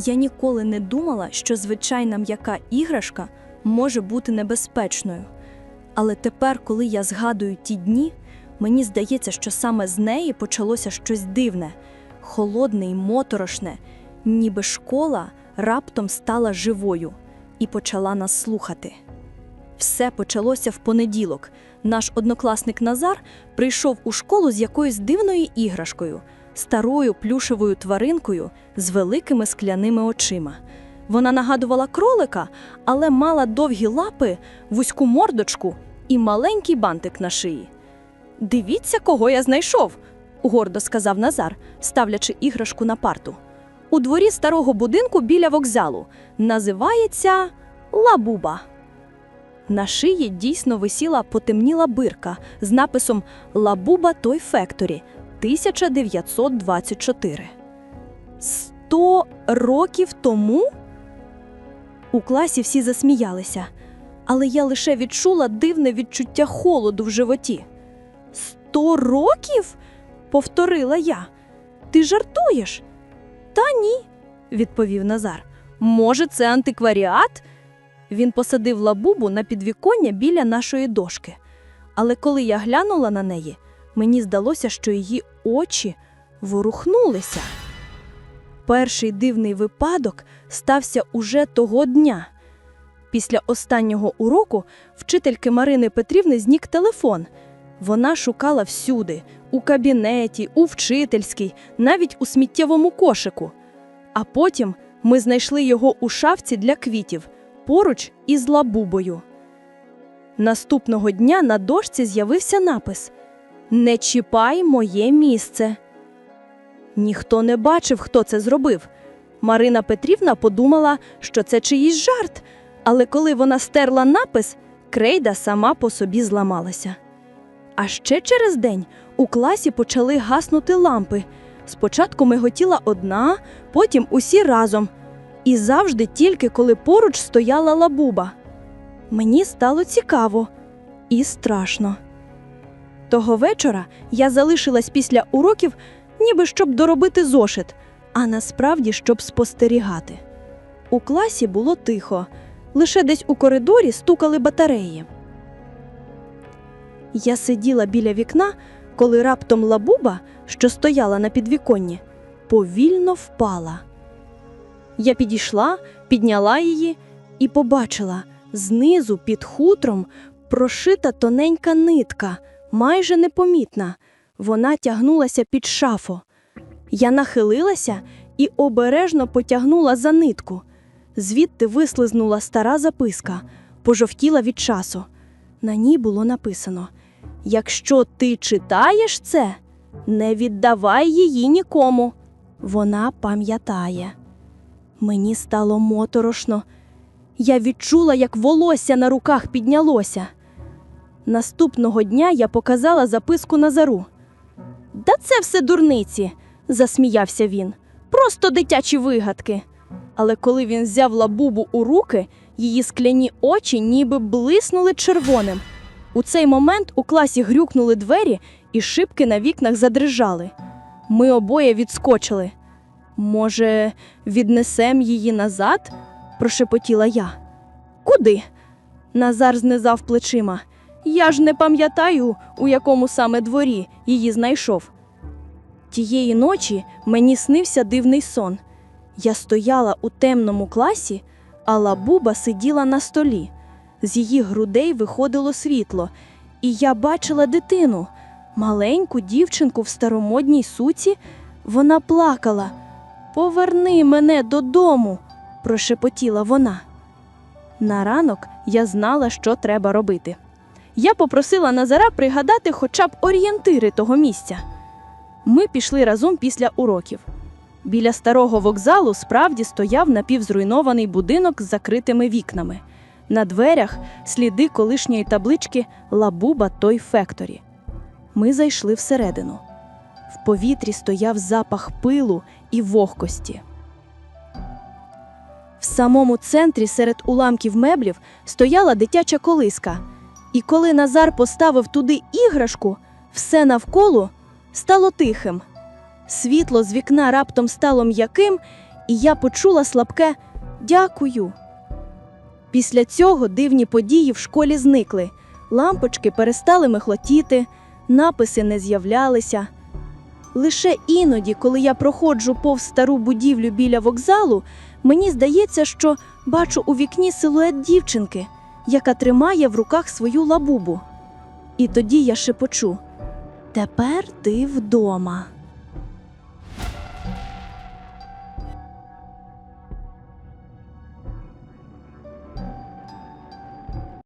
Я ніколи не думала, що звичайна м'яка іграшка може бути небезпечною. Але тепер, коли я згадую ті дні, мені здається, що саме з неї почалося щось дивне, холодне й моторошне, ніби школа раптом стала живою і почала нас слухати. Все почалося в понеділок. Наш однокласник Назар прийшов у школу з якоюсь дивною іграшкою, старою плюшевою тваринкою з великими скляними очима. Вона нагадувала кролика, але мала довгі лапи, вузьку мордочку і маленький бантик на шиї. Дивіться, кого я знайшов, гордо сказав Назар, ставлячи іграшку на парту. У дворі старого будинку біля вокзалу називається Лабуба. На шиї дійсно висіла потемніла бирка з написом Лабуба Той Фекторі 1924. Сто років тому? У класі всі засміялися, але я лише відчула дивне відчуття холоду в животі. Сто років? повторила я. Ти жартуєш? Та ні, відповів Назар. Може, це антикваріат? Він посадив лабубу на підвіконня біля нашої дошки. Але коли я глянула на неї, мені здалося, що її очі ворухнулися. Перший дивний випадок стався уже того дня. Після останнього уроку вчительки Марини Петрівни знік телефон. Вона шукала всюди у кабінеті, у вчительській, навіть у сміттєвому кошику. А потім ми знайшли його у шафці для квітів поруч із лабубою. Наступного дня на дошці з'явився напис Не чіпай моє місце. Ніхто не бачив, хто це зробив. Марина Петрівна подумала, що це чиїсь жарт, але коли вона стерла напис, крейда сама по собі зламалася. А ще через день у класі почали гаснути лампи. Спочатку миготіла одна, потім усі разом. І завжди тільки коли поруч стояла лабуба. Мені стало цікаво і страшно. Того вечора я залишилась після уроків, ніби щоб доробити зошит, а насправді щоб спостерігати. У класі було тихо, лише десь у коридорі стукали батареї. Я сиділа біля вікна, коли раптом лабуба, що стояла на підвіконні, повільно впала. Я підійшла, підняла її і побачила знизу під хутром прошита тоненька нитка, майже непомітна. Вона тягнулася під шафу. Я нахилилася і обережно потягнула за нитку. Звідти вислизнула стара записка, пожовтіла від часу. На ній було написано: Якщо ти читаєш це, не віддавай її нікому. Вона пам'ятає. Мені стало моторошно. Я відчула, як волосся на руках піднялося. Наступного дня я показала записку Назару. Да це все дурниці, засміявся він. Просто дитячі вигадки. Але коли він взяв лабубу у руки, її скляні очі ніби блиснули червоним. У цей момент у класі грюкнули двері, і шибки на вікнах задрижали. Ми обоє відскочили. Може, віднесем її назад? прошепотіла я. Куди? Назар знизав плечима. Я ж не пам'ятаю, у якому саме дворі її знайшов. Тієї ночі мені снився дивний сон. Я стояла у темному класі, а лабуба сиділа на столі. З її грудей виходило світло, і я бачила дитину, маленьку дівчинку в старомодній суці. Вона плакала. Поверни мене додому, прошепотіла вона. На ранок я знала, що треба робити. Я попросила Назара пригадати хоча б орієнтири того місця. Ми пішли разом після уроків. Біля старого вокзалу справді стояв напівзруйнований будинок з закритими вікнами. На дверях сліди колишньої таблички Лабуба Той Фекторі. Ми зайшли всередину. В повітрі стояв запах пилу і вогкості. В самому центрі серед уламків меблів стояла дитяча колиска. І коли Назар поставив туди іграшку, все навколо стало тихим. Світло з вікна раптом стало м'яким, і я почула слабке дякую. Після цього дивні події в школі зникли. Лампочки перестали михлотіти, написи не з'являлися. Лише іноді, коли я проходжу повз стару будівлю біля вокзалу, мені здається, що бачу у вікні силует дівчинки, яка тримає в руках свою лабубу. І тоді я шепочу: Тепер ти вдома.